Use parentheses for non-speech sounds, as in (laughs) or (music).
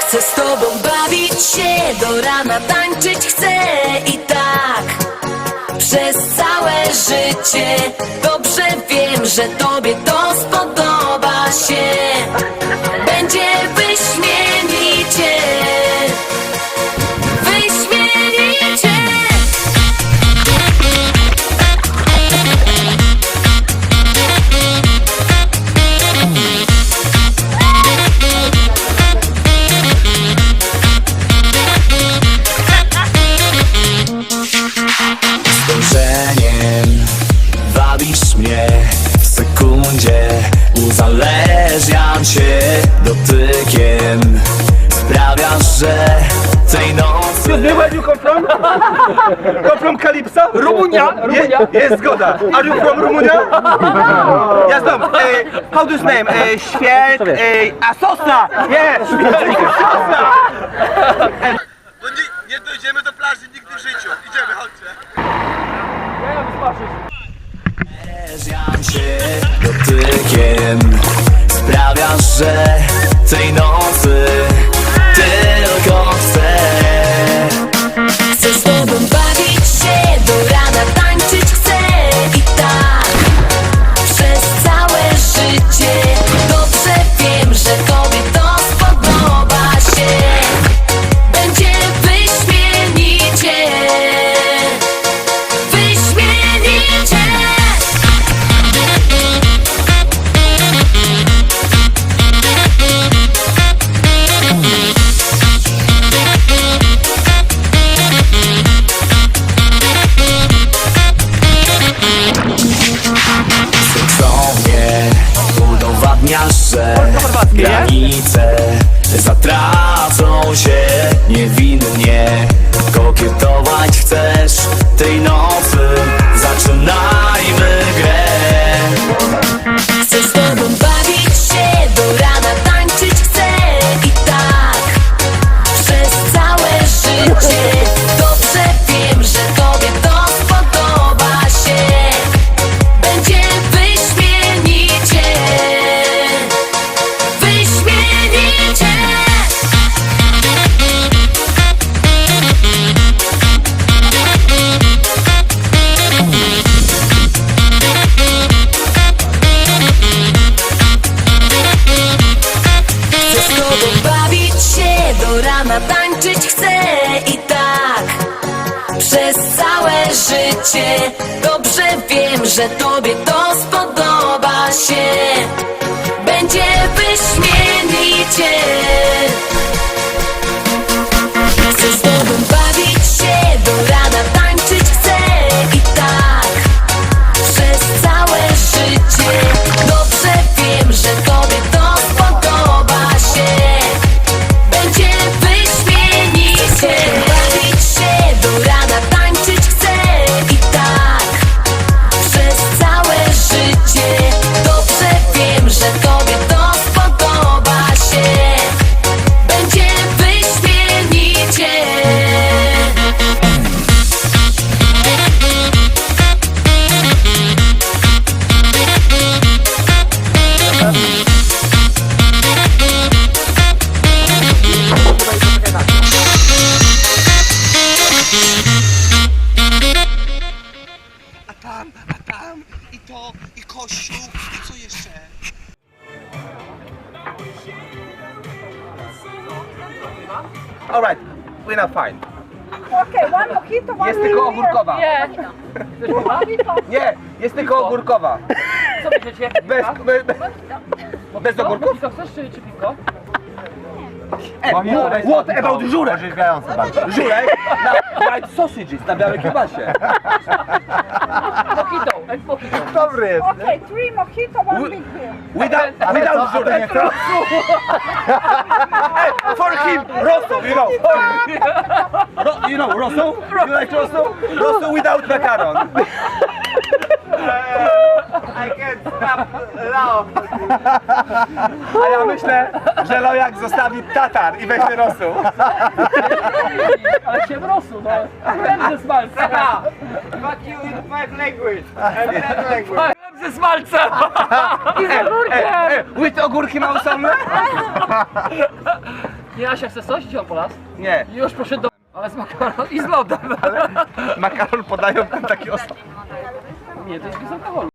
Chcę z tobą bawić się, do rana tańczyć chcę i tak. Przez całe życie Dobrze wiem, że tobie to spodoba że tej nocy Where you come from? come (laughs) from Calypso? Rumunia. Rumunia. Jest zgoda. Are you from Rumunia? Ja znam. E, how do you name? E, Świerk. E, a Sosna. Yes. Sosna. No nie, nie dojdziemy do plaży nigdy w życiu. Idziemy, chodźcie. Uzależniam cię dotykiem tańczyć chcę i tak. Przez całe życie Dobrze wiem, że tobie to spodoba się. Będzie wyśmienicie tam, a tam, i to, i kościół, i co jeszcze? All right. We're not fine. Okay, one mojito, one Jest tylko ogórkowa. (laughs) Nie, jest tylko ogórkowa. Co bierzecie? Bez, bez, bez, bez ogórków? Chcesz czy, czy piwko? E, what, what about żurek? Orzeźwiające bardzo. (laughs) Żurek na white sausages, na białej kiełbasie. Mojito, ex mojito. Dobry jest. Okay, three mojito, one big beer. Without, without żurek. Eh, (laughs) For him, rosso, you know. Ro, you know, rosso? You like rosso? Rosso without macaron. I can't stop laugh. A ja myślę, że Lojak zostawi tatar i weźmie rosu. Ale się wrosł, no. Chleb ze smalcem. Fuck you in five language. And ten language. Chleb ze smalcem. I z ogórkiem. Łyty ogórki małosolne? (laughs) Nie, Asia, chcesz coś? Idziemy po las. Nie, Już proszę do... Ale z makaron i z lodem. makaron podają ten taki os... Nie, to jest bez alkoholu.